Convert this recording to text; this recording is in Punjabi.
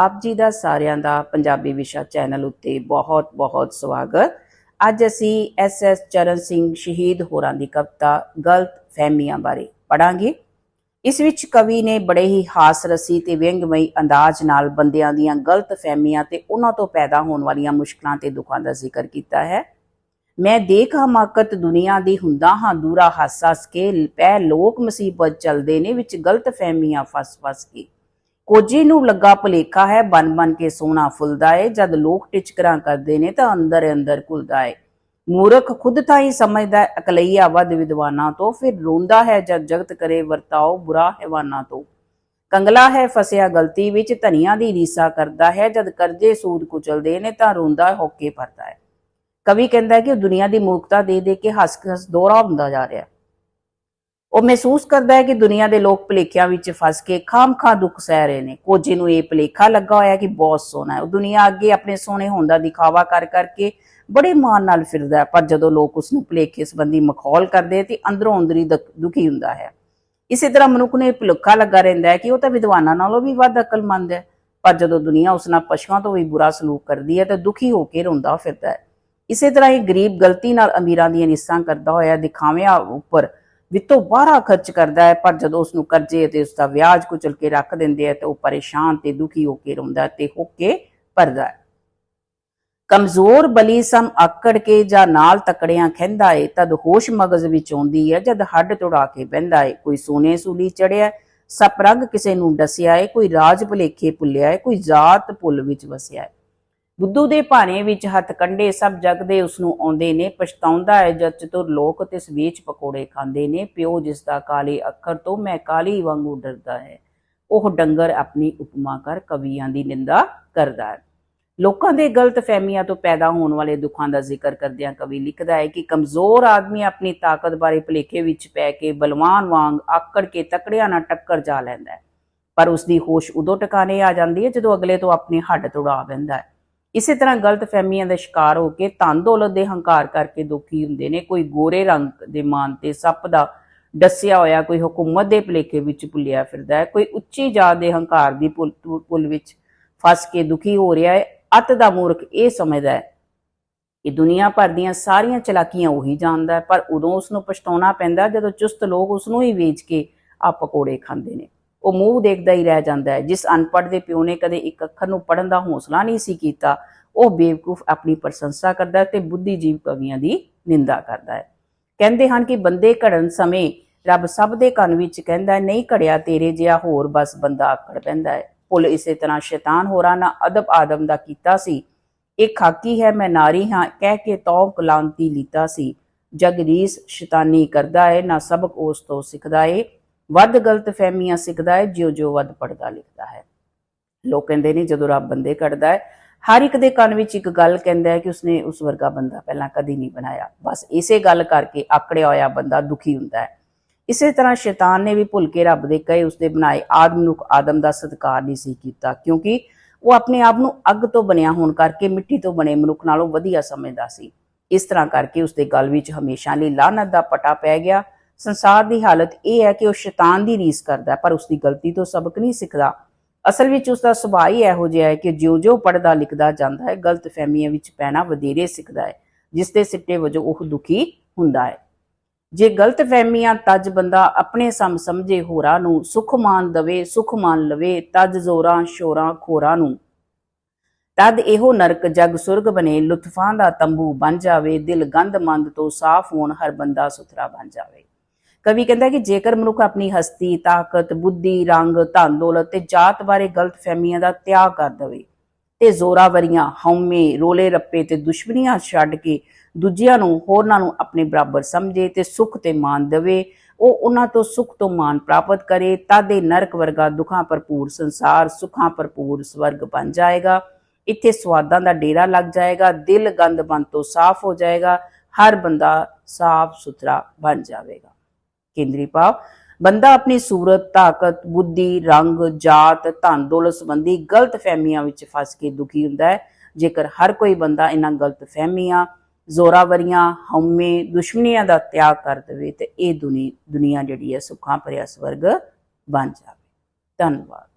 ਆਪ ਜੀ ਦਾ ਸਾਰਿਆਂ ਦਾ ਪੰਜਾਬੀ ਵਿਸ਼ਾ ਚੈਨਲ ਉੱਤੇ ਬਹੁਤ-ਬਹੁਤ ਸਵਾਗਤ। ਅੱਜ ਅਸੀਂ ਐਸਐਸ ਚਰਨ ਸਿੰਘ ਸ਼ਹੀਦ ਹੋਰਾਂ ਦੀ ਕਵਿਤਾ ਗਲਤ ਫਹਿਮੀਆਂ ਬਾਰੇ ਪੜਾਂਗੇ ਇਸ ਵਿੱਚ ਕਵੀ ਨੇ ਬੜੇ ਹੀ ਹਾਸ ਰਸੀ ਤੇ ਵਿਅੰਗਮਈ ਅੰਦਾਜ਼ ਨਾਲ ਬੰਦਿਆਂ ਦੀਆਂ ਗਲਤ ਫਹਿਮੀਆਂ ਤੇ ਉਹਨਾਂ ਤੋਂ ਪੈਦਾ ਹੋਣ ਵਾਲੀਆਂ ਮੁਸ਼ਕਲਾਂ ਤੇ ਦੁੱਖਾਂ ਦਾ ਜ਼ਿਕਰ ਕੀਤਾ ਹੈ। ਮੈਂ ਦੇਖ ਹਮਾਕਤ ਦੁਨੀਆ ਦੀ ਹੁੰਦਾ ਹਾਂ ਦੂਰਾ ਹੱਸ ਹੱਸ ਕੇ ਪੈ ਲੋਕ ਮੁਸੀਬਤ ਚਲਦੇ ਨੇ ਵਿੱਚ ਗਲਤ ਫਹਿਮੀਆਂ ਫਸ ਫਸ ਕੇ। ਕੋਜੀ ਨੂੰ ਲੱਗਾ ਭੁਲੇਖਾ ਹੈ, ਬਨ ਬਨ ਕੇ ਸੋਨਾ ਫੁੱਲਦਾ ਏ, ਜਦ ਲੋਕ ਟਿਚਕਰਾਂ ਕਰਦੇ ਨੇ ਤਾਂ ਅੰਦਰ ਅੰਦਰ ਘੁਲਦਾ ਏ। ਮੂਰਖ ਖੁਦ ਤਾਂ ਹੀ ਸਮਝਦਾ ਅਕਲਈਆ ਵੱਧ ਵਿਦਵਾਨਾਂ ਤੋਂ, ਫਿਰ ਰੋਂਦਾ ਹੈ ਜਦ ਜਗਤ ਕਰੇ ਵਰਤਾਓ ਬੁਰਾ ਹੈਵਾਨਾਂ ਤੋਂ। ਕੰਗਲਾ ਹੈ ਫਸਿਆ ਗਲਤੀ ਵਿੱਚ, ਧਨੀਆਂ ਦੀ ਰੀਸਾ ਕਰਦਾ ਹੈ, ਜਦ ਕਰਜ਼ੇ ਸੂਦ ਕੁਚਲਦੇ ਨੇ ਤਾਂ ਰੋਂਦਾ, ਹੋਕੇ ਭਰਦਾ ਹੈ। ਕਵੀ ਕਹਿੰਦਾ ਹੈ ਕਿ ਉਹ ਦੁਨੀਆ ਦੀ ਮੂਰਖਤਾ ਦੇ ਦੇ ਕੇ ਹੱਸ ਹੱਸ ਦੋਹਰਾ ਹੁੰਦਾ ਜਾ ਰਿਹਾ ਉਹ ਮਹਿਸੂਸ ਕਰਦਾ ਹੈ ਕਿ ਦੁਨੀਆ ਦੇ ਲੋਕ ਭਲੇਖਿਆਂ ਵਿੱਚ ਫਸ ਕੇ ਖਾਮਖਾ ਦੁੱਖ ਸਹਿ ਰਹੇ ਨੇ। ਕੋਜੇ ਨੂੰ ਇਹ ਭਲੇਖਾ ਲੱਗਾ ਹੋਇਆ ਕਿ ਬਹੁਤ ਸੋਹਣਾ ਹੈ। ਉਹ ਦੁਨੀਆ ਅੱਗੇ ਆਪਣੇ ਸੋਹਣੇ ਹੋਣ ਦਾ ਦਿਖਾਵਾ ਕਰ ਕਰਕੇ ਬੜੇ ਮਾਣ ਨਾਲ ਫਿਰਦਾ ਪਰ ਜਦੋਂ ਲੋਕ ਉਸ ਨੂੰ ਭਲੇਖੇ ਸੰਬੰਧੀ ਮਖੌਲ ਕਰਦੇ ਤੇ ਅੰਦਰੋਂ ਅੰਦਰੀ ਦੁਖ- ਦੁਖੀ ਹੁੰਦਾ ਹੈ। ਇਸੇ ਤਰ੍ਹਾਂ ਮਨੁੱਖ ਨੂੰ ਇਹ ਭੁਲੇਖਾ ਲੱਗਾ ਰਹਿੰਦਾ ਹੈ ਕਿ ਉਹ ਤਾਂ ਵਿਦਵਾਨਾਂ ਨਾਲੋਂ ਵੀ ਵੱਧ ਅਕਲਮੰਦ ਹੈ, ਪਰ ਜਦੋਂ ਦੁਨੀਆ ਉਸ ਨਾਲ ਪਸ਼ੂਆਂ ਤੋਂ ਵੀ ਬੁਰਾ ਸਲੂਕ ਕਰਦੀ ਹੈ ਤਾਂ ਦੁਖੀ ਹੋ ਕੇ ਰੋਂਦਾ ਫਿਰਦਾ ਹੈ। ਇਸੇ ਤਰ੍ਹਾਂ ਇਹ ਗਰੀਬ ਗਲਤੀ ਨਾਲ ਅਮੀਰਾਂ ਦੀਆਂ ਨਿਸਾਂ ਕਰਦਾ ਹੋਇਆ ਦਿਖਾਵਿਆਂ ਉੱਪਰ ਵਿੱਤੋਂ ਬਾਹਰਾ ਖਰਚ ਕਰਦਾ ਹੈ, ਪਰ ਜਦੋਂ ਉਸ ਨੂੰ ਕਰਜ਼ੇ ਅਤੇ ਉਸ ਦਾ ਵਿਆਜ ਕੁਚਲ ਕੇ ਰੱਖ ਦਿੰਦੇ ਆ ਤਾਂ ਉਹ ਪਰੇਸ਼ਾਨ ਤੇ ਦੁਖੀ ਹੋ ਕੇ ਰੋਂਦਾ ਤੇ ਹੋ ਕੇ ਭਰਦਾ ਹੈ। ਕਮਜ਼ੋਰ ਬਲੀ ਸਮ ਆਕੜ ਕੇ ਜਾਂ ਨਾਲ ਤਕੜਿਆਂ ਖਹਿੰਦਾ ਏ, ਤਦ ਹੋਸ਼ ਮਗਜ਼ ਵਿੱਚ ਆਉਂਦੀ ਹੈ, ਜਦ ਹੱਡ ਤੋੜਾ ਕੇ ਬਹਿੰਦਾ ਏ। ਕੋਈ ਸੋਨੇ ਸੂਲੀ ਚੜਿਆ ਸਪਰਗ ਕਿਸੇ ਨੂੰ ਡਸਿਆ ਏ, ਕੋਈ ਰਾਜ ਭੁਲੇਖੇ ਭੁੱਲਿਆ ਏ, ਕੋਈ ਜਾਤ ਭੁੱਲ ਵਿੱਚ ਵਸਿਆ ਏ। ਬੁੱਧੂ ਦੇ ਭਾਣੇ ਵਿੱਚ ਹੱਥ ਕੰਡੇ ਸਭ ਜਗ ਦੇ ਉਸ ਨੂੰ ਆਉਂਦੇ ਨੇ, ਪਛਤਾਉਂਦਾ ਹੈ ਜਦ ਚਤੁਰ ਲੋਕ ਤੇ ਸਵੇਚ ਪਕੌੜੇ ਖਾਂਦੇ ਨੇ, ਪਿਓ ਜਿਸ ਦਾ ਕਾਲੇ ਅੱਖਰ ਤੋਂ ਮੈਂ ਕਾਲੀ ਵਾਂਗੂ ਡਰਦਾ ਹੈ। ਉਹ ਡੰਗਰ ਆਪਣੀ ਉਪਮਾ ਕਰ ਕਵੀਆਂ ਦੀ ਨਿੰਦਾ ਕਰਦਾ ਹੈ। ਲੋਕਾਂ ਦੇ ਗਲਤ ਫਹਿਮੀਆਂ ਤੋਂ ਪੈਦਾ ਹੋਣ ਵਾਲੇ ਦੁੱਖਾਂ ਦਾ ਜ਼ਿਕਰ ਕਰਦਿਆਂ ਕਵੀ ਲਿਖਦਾ ਹੈ ਕਿ ਕਮਜ਼ੋਰ ਆਦਮੀ ਆਪਣੀ ਤਾਕਤ ਬਾਰੇ ਭੁਲੇਖੇ ਵਿੱਚ ਪੈ ਕੇ ਬਲਵਾਨ ਵਾਂਗ ਆਕੜ ਕੇ ਤਕੜਿਆਂ ਨਾਲ ਟੱਕਰ ਜਾ ਲੈਂਦਾ ਹੈ। ਪਰ ਉਸ ਦੀ ਹੋਸ਼ ਉਦੋਂ ਟਿਕਾਣੇ ਆ ਜਾਂਦੀ ਹੈ ਜਦੋਂ ਅਗਲੇ ਤੋਂ ਆਪਣੇ ਹੱਡ ਤੁੜਾ ਬੈਂਦਾ ਹੈ। ਇਸੇ ਤਰ੍ਹਾਂ ਗਲਤ ਫਹਿਮੀਆਂ ਦਾ ਸ਼ਿਕਾਰ ਹੋ ਕੇ ਧਨ ਦੌਲਤ ਦੇ ਹੰਕਾਰ ਕਰਕੇ ਦੁਖੀ ਹੁੰਦੇ ਨੇ। ਕੋਈ ਗੋਰੇ ਰੰਗ ਦੇ ਮਾਨ ਤੇ ਸੱਪ ਦਾ ਡਸਿਆ ਹੋਇਆ, ਕੋਈ ਹਕੂਮਤ ਦੇ ਭੁਲੇਖੇ ਵਿੱਚ ਭੁੱਲਿਆ ਫਿਰਦਾ ਹੈ, ਕੋਈ ਉੱਚੀ ਜਾਤ ਦੇ ਹੰਕਾਰ ਦੀ ਪੁਲ ਪੁਲ ਵਿੱਚ ਫਸ ਕੇ ਦੁਖੀ ਹੋ ਰਿਹਾ ਹੈ। ਅਤ ਦਾ ਮੂਰਖ ਇਹ ਸਮਝਦਾ ਹੈ ਕਿ ਦੁਨੀਆ ਭਰ ਦੀਆਂ ਸਾਰੀਆਂ ਚਲਾਕੀਆਂ ਉਹੀ ਜਾਣਦਾ ਹੈ, ਪਰ ਉਦੋਂ ਉਸ ਨੂੰ ਪਛਤਾਉਣਾ ਪੈਂਦਾ ਜਦੋਂ ਚੁਸਤ ਲੋਕ ਉਸ ਨੂੰ ਹੀ ਵੇਚ ਕੇ ਆ ਪਕੌੜੇ ਖਾਂਦੇ ਨੇ। ਉਹ ਮੂੰਹ ਦੇਖਦਾ ਹੀ ਰਹਿ ਜਾਂਦਾ ਹੈ। ਜਿਸ ਅਨਪੜ੍ਹ ਦੇ ਪਿਓ ਨੇ ਕਦੇ ਇੱਕ ਅੱਖਰ ਨੂੰ ਪੜਨ ਦਾ ਹੌਸਲਾ ਨਹੀਂ ਸੀ ਕੀਤਾ, ਉਹ ਬੇਵਕੂਫ ਆਪਣੀ ਪ੍ਰਸ਼ੰਸਾ ਕਰਦਾ ਹੈ ਤੇ ਬੁੱਧੀਜੀਵ ਕਵੀਆਂ ਦੀ ਨਿੰਦਾ ਕਰਦਾ ਹੈ। ਕਹਿੰਦੇ ਹਨ ਕਿ ਬੰਦੇ ਘੜਨ ਸਮੇਂ ਰੱਬ ਸਭ ਦੇ ਕੰਨ ਵਿੱਚ ਕਹਿੰਦਾ ਨਹੀਂ ਘੜਿਆ ਤੇਰੇ ਜਿਹਾ ਹੋਰ ਬਸ ਬੰਦਾ ਆਕੜ ਪੈਂਦਾ ਹੈ। ਭੁੱਲ ਇਸੇ ਤਰ੍ਹਾਂ ਸ਼ੈਤਾਨ ਹੋਰਾਂ ਨਾ ਅਦਬ ਆਦਮ ਦਾ ਕੀਤਾ ਸੀ। ਇਹ ਖਾਕੀ ਹੈ, ਮੈਂ ਨਾਰੀ ਹਾਂ, ਕਹਿ ਕੇ ਤੌ ਕਲਾਂਤੀ ਲੀਤਾ ਸੀ। ਜਗ ਰੀਸ ਸ਼ੈਤਾਨੀ ਕਰਦਾ ਹੈ, ਨਾ ਸਬਕ ਉਸ ਤੋਂ ਸਿੱਖਦਾ ਏ। ਵੱਧ ਗਲਤ ਫਹਿਮੀਆਂ ਸਿੱਖਦਾ ਹੈ, ਜਿਉ ਜਿਉ ਵੱਧ ਪੜਦਾ ਲਿਖਦਾ ਹੈ। ਲੋਕ ਕਹਿੰਦੇ ਨੇ, ਜਦੋਂ ਰੱਬ ਬੰਦੇ ਕੱਢਦਾ ਹੈ, ਹਰ ਇੱਕ ਦੇ ਕੰਨ ਵਿੱਚ ਇੱਕ ਗੱਲ ਕਹਿੰਦਾ ਹੈ ਕਿ ਉਸਨੇ ਉਸ ਵਰਗਾ ਬੰਦਾ ਪਹਿਲਾਂ ਕਦੀ ਨਹੀਂ ਬਣਾਇਆ। ਬਸ ਇਸੇ ਗੱਲ ਕਰਕੇ ਆਕੜਿਆ ਹੋਇਆ ਬੰਦਾ ਦੁਖੀ ਹੁੰਦਾ ਹੈ। ਇਸੇ ਤਰ੍ਹਾਂ ਸ਼ੈਤਾਨ ਨੇ ਵੀ ਭੁੱਲ ਕੇ ਰੱਬ ਦੇ ਕਹੇ ਉਸਦੇ ਬਣਾਏ ਆਦਮ ਨੂੰ ਆਦਮ ਦਾ ਸਤਿਕਾਰ ਨਹੀਂ ਸੀ ਕੀਤਾ, ਕਿਉਂਕਿ ਉਹ ਆਪਣੇ ਆਪ ਨੂੰ ਅੱਗ ਤੋਂ ਬਣਿਆ ਹੋਣ ਕਰਕੇ ਮਿੱਟੀ ਤੋਂ ਬਣੇ ਮਨੁੱਖ ਨਾਲੋਂ ਵਧੀਆ ਸਮਝਦਾ ਸੀ। ਇਸ ਤਰ੍ਹਾਂ ਕਰਕੇ ਉਸਦੇ ਗਲ ਵਿੱਚ ਹਮੇਸ਼ਾ ਲਈ ਲਾਨਤ ਦਾ ਪਟਾ ਪੈ ਗਿਆ। ਸੰਸਾਰ ਦੀ ਹਾਲਤ ਇਹ ਹੈ ਕਿ ਉਹ ਸ਼ੈਤਾਨ ਦੀ ਰੀਸ ਕਰਦਾ ਹੈ, ਪਰ ਉਸਦੀ ਗਲਤੀ ਤੋਂ ਸਬਕ ਨਹੀਂ ਸਿੱਖਦਾ। ਅਸਲ ਵਿੱਚ ਉਸਦਾ ਸੁਭਾਅ ਹੀ ਇਹੋ ਜਿਹਾ ਹੈ ਕਿ ਜਿਉਂ-ਜਿਉਂ ਪੜਦਾ ਲਿਖਦਾ ਜਾਂਦਾ ਹੈ ਗਲਤ ਫਹਿਮੀਆਂ ਵਿੱਚ ਪੈਣਾ ਵਧੇਰੇ ਸਿੱਖਦਾ ਹੈ ਜਿਸ ਦੇ ਸਿੱਟੇ ਵਜੋਂ ਉਹ ਦੁਖੀ ਹੁੰਦਾ ਹੈ। ਜੇ ਗਲਤ ਫਹਿਮੀਆਂ ਤੱਜ ਬੰਦਾ ਆਪਣੇ ਸਮ ਸਮਝੇ ਹੋਰਾਂ ਨੂੰ ਸੁਖ ਮਾਨ ਦਵੇ ਸੁਖ ਮਾਨ ਲਵੇ ਤਜ ਜ਼ੋਰਾਂ ਸ਼ੋਰਾਂ ਖੋਰਾਂ ਨੂੰ ਤਦ ਇਹੋ ਨਰਕ ਜਗ ਸੁਰਗ ਬਨੇ ਲੁਤਫਾਂ ਦਾ ਤੰਬੂ ਬਣ ਜਾਵੇ ਦਿਲ ਗੰਦ ਮੰਦ ਤੋਂ ਸਾਫ਼ ਹੋਣ ਹਰ ਬੰਦਾ ਸੁਥਰਾ ਬਣ ਜਾਵੇ। ਕਵੀ ਕਹਿੰਦਾ ਕਿ ਜੇਕਰ ਮਨੁੱਖ ਆਪਣੀ ਹਸਤੀ, ਤਾਕਤ, ਬੁੱਧੀ, ਰੰਗ, ਧਨ, ਦੌਲਤ ਤੇ ਜਾਤ ਬਾਰੇ ਗਲਤ ਫਹਿਮੀਆਂ ਦਾ ਤਿਆਗ ਕਰ ਦਵੇ ਤੇ ਜ਼ੋਰਾਵਰੀਆਂ ਹਉਮੈ, ਰੋਲੇ ਰੱਪੇ ਤੇ ਦੁਸ਼ਮਣੀਆਂ ਛੱਡ ਕੇ ਦੂਜਿਆਂ ਨੂੰ, ਹੋਰਨਾਂ ਨੂੰ ਆਪਣੇ ਬਰਾਬਰ ਸਮਝੇ ਤੇ ਸੁਖ ਤੇ ਮਾਨ ਦੇਵੇ, ਉਹ ਉਹਨਾਂ ਤੋਂ ਸੁਖ ਤੋਂ ਮਾਨ ਪ੍ਰਾਪਤ ਕਰੇ, ਤਾਦੇ ਨਰਕ ਵਰਗਾ, ਦੁੱਖਾਂ ਭਰਪੂਰ ਸੰਸਾਰ, ਸੁਖਾਂ ਭਰਪੂਰ ਸਵਰਗ ਬਣ ਜਾਏਗਾ। ਇੱਥੇ ਸਵਾਦਾਂ ਦਾ ਡੇਰਾ ਲੱਗ ਜਾਏਗਾ, ਦਿਲ ਗੰਦ ਬੰਦ ਤੋਂ ਸਾਫ਼ ਹੋ ਜਾਏਗਾ, ਹਰ ਬੰਦਾ ਸਾਫ਼ ਸੁਥਰਾ ਬਣ ਜਾਵੇਗਾ। ਕੇਂਦਰੀ ਭਾਵ ਬੰਦਾ ਆਪਣੀ ਸੂਰਤ, ਤਾਕਤ, ਬੁੱਧੀ, ਰੰਗ, ਜਾਤ, ਧਨ, ਦੌਲਤ ਸੰਬੰਧੀ ਗਲਤ ਫਹਿਮੀਆਂ ਵਿੱਚ ਫਸ ਕੇ ਦੁਖੀ ਹੁੰਦਾ ਹੈ। ਜੇਕਰ ਹਰ ਕੋਈ ਬੰਦਾ ਇਹਨਾਂ ਗਲਤ ਫਹਿਮੀਆਂ, ਜ਼ੋਰਾਵਰੀਆਂ, ਹਉਮੈ, ਦੁਸ਼ਮਣੀਆਂ ਦਾ ਤਿਆਗ ਕਰ ਦੇਵੇ ਤੇ ਇਹ ਦੁਨੀ, ਦੁਨੀਆ ਜਿਹੜੀ ਹੈ ਸੁੱਖਾਂ ਭਰਿਆ ਸਵਰਗ ਬਣ ਜਾਵੇ। ਧੰਨਵਾਦ।